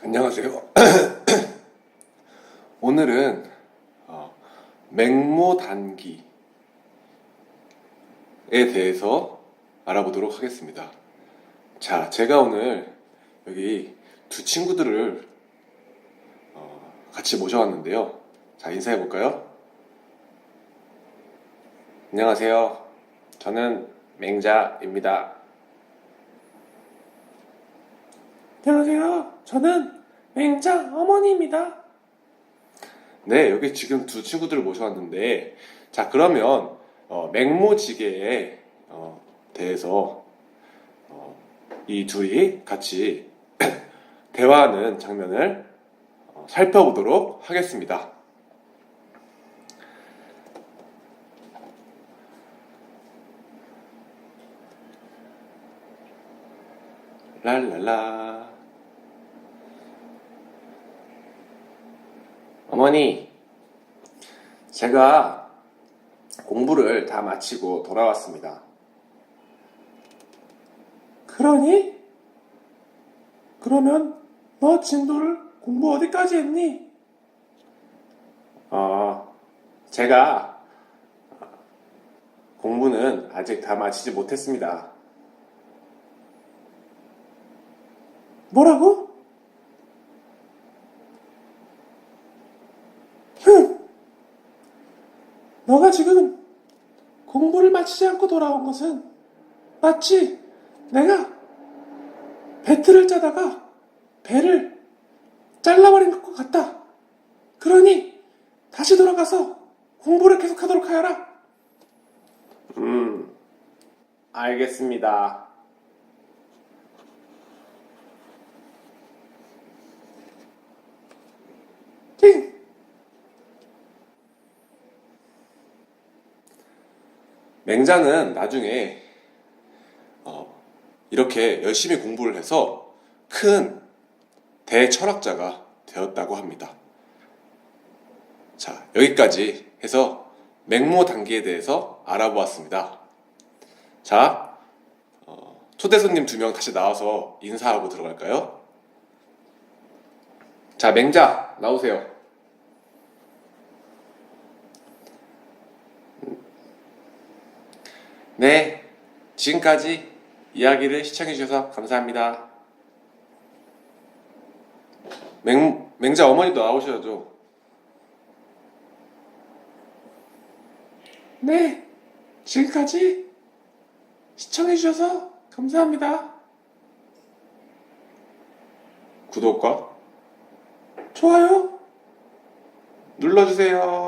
안녕하세요. 오늘은 어, 맹모 단기에 대해서 알아보도록 하겠습니다. 자, 제가 오늘 여기 두 친구들을 어, 같이 모셔왔는데요. 자, 인사해 볼까요? 안녕하세요. 저는 맹자입니다. 안녕하세요. 저는 맹자 어머니입니다. 네, 여기 지금 두 친구들을 모셔왔는데, 자, 그러면, 어, 맹모지계에, 어, 대해서, 어, 이 둘이 같이 대화하는 장면을 어, 살펴보도록 하겠습니다. 랄랄라. 어머니, 제가 공부를 다 마치고 돌아왔습니다. 그러니? 그러면 너 진도를 공부 어디까지 했니? 어, 제가 공부는 아직 다 마치지 못했습니다. 뭐라고? 너가 지금 공부를 마치지 않고 돌아온 것은 마치 내가 배틀을 짜다가 배를 잘라버린 것과 같다. 그러니 다시 돌아가서 공부를 계속하도록 하여라. 음, 알겠습니다. 맹자는 나중에 어, 이렇게 열심히 공부를 해서 큰 대철학자가 되었다고 합니다. 자, 여기까지 해서 맹모 단기에 대해서 알아보았습니다. 자, 어, 초대 손님 두 명 다시 나와서 인사하고 들어갈까요? 자, 맹자 나오세요. 네, 지금까지 이야기를 시청해주셔서 감사합니다. 맹, 맹자 어머니도 나오셔야죠. 네, 지금까지 시청해주셔서 감사합니다. 구독과 좋아요. 눌러주세요.